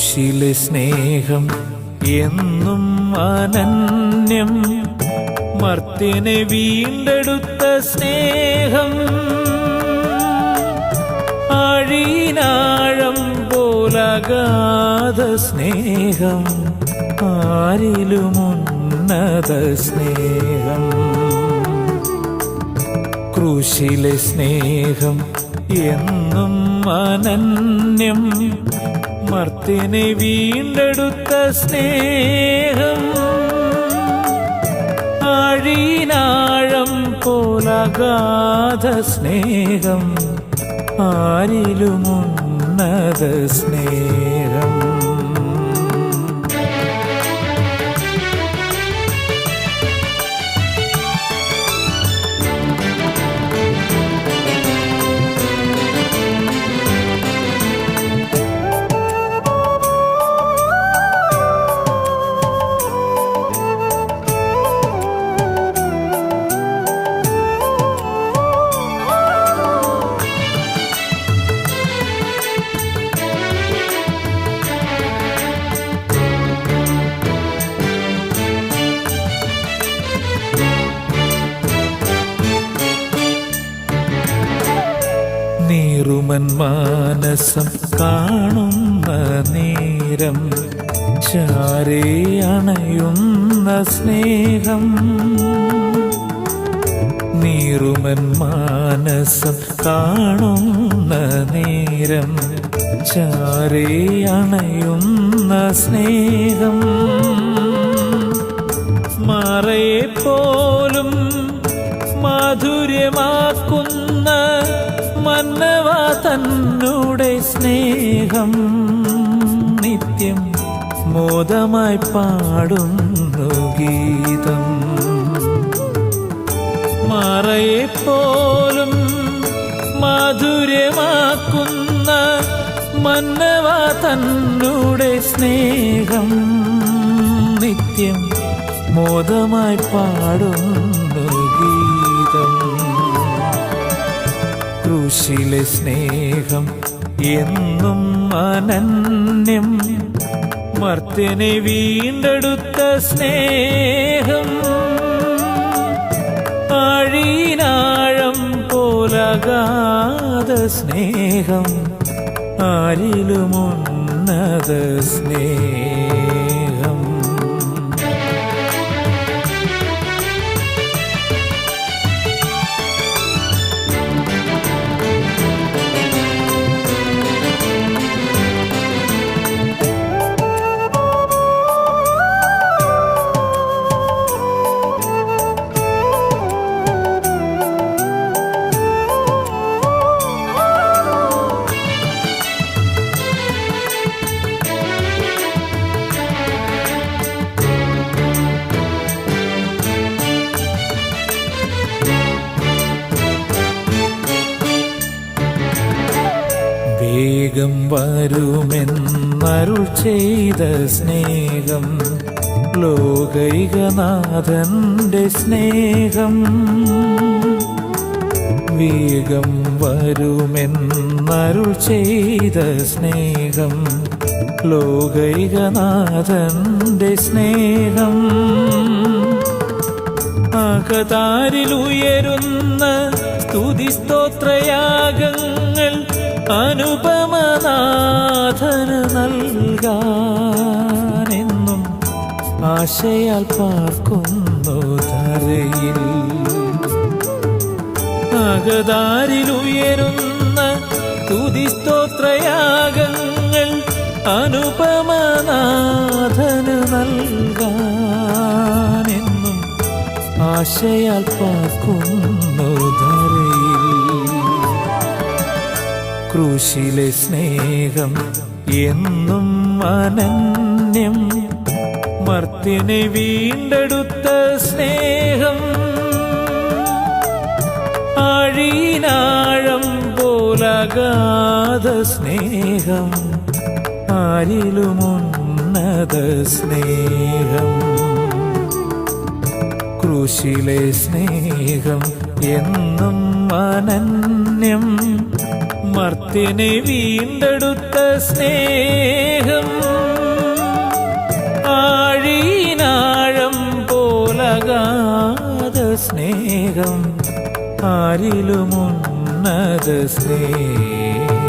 സ്നേഹം എന്നും അനന്യം. മർത്തിനെ വീണ്ടെടുത്ത സ്നേഹം ആഴീനാഴം പോലകാത സ്നേഹം ആരിലുമുന്നത സ്നേഹം. ക്രൂശിലെ സ്നേഹം എന്നും അനന്യം മർത്തിനെ വീണ്ടെടുത്ത സ്നേഹം ആഴീനാഴം പോലഗാധ സ്നേഹം ആരിലുമുന്നത സ്നേഹം. നീറുമൻ മാനസം കാണുന്ന നേരം ചാരേ അണയുന്ന സ്നേഹം. നീറുമൻ മാനസം കാണുന്ന നേരം ചാരേ അണയുന്ന സ്നേഹം. തന്നൂടെ സ്നേഹം നിത്യം മോദമായി പാടുന്നു ഗീതം. മറയെ പോലും മാധുര്യമാക്കുന്ന മന്നവ തന്നൂടെ സ്നേഹം നിത്യം മോദമായി പാടുന്നു ക്രൂശിലെ സ്നേഹം എന്നും അനന്യം. മർത്യനെ വീണ്ടെടുത്ത സ്നേഹം ആഴീനാഴം പോലകാത സ്നേഹം ആരിലുമുന്നത സ്നേഹം. വേഗം വരുമെന്നരുൾ ചെയ്ത സ്നേഹം ലോകൈകനാഥന്റെ സ്നേഹം. വേഗം വരുമെന്നരുൾ ചെയ്ത സ്നേഹം ലോകൈകനാഥന്റെ സ്നേഹം. അകതാരിലുയരുന്ന സ്തുതിസ്തോത്രയാഗങ്ങൾ അനുപമനാഥന് നൽകാനെന്നും ആശയാൽ പാർക്കുന്നു ധരയിൽ. അകതാരിലുയരുന്ന തുതിസ്തോത്രയാഗങ്ങൾ അനുപമനാഥന് നൽകാനെന്നും ആശയാൽ പാർക്കുന്നു ധരയിൽ. ക്രൂശിലെ സ്നേഹം എന്നും അനന്യം. മർത്തിനെ വീണ്ടെടുത്ത സ്നേഹം ആഴീനാഴം പോലകാത സ്നേഹം ആരിലുമുന്നത സ്നേഹം. ക്രൂശിലെ സ്നേഹം എന്നും അനന്യം. മർത്യനെ വീണ്ടെടുത്ത സ്നേഹം ആഴീനാഴം പോലകാത സ്നേഹം ആരിലുമുന്നത സ്നേഹം.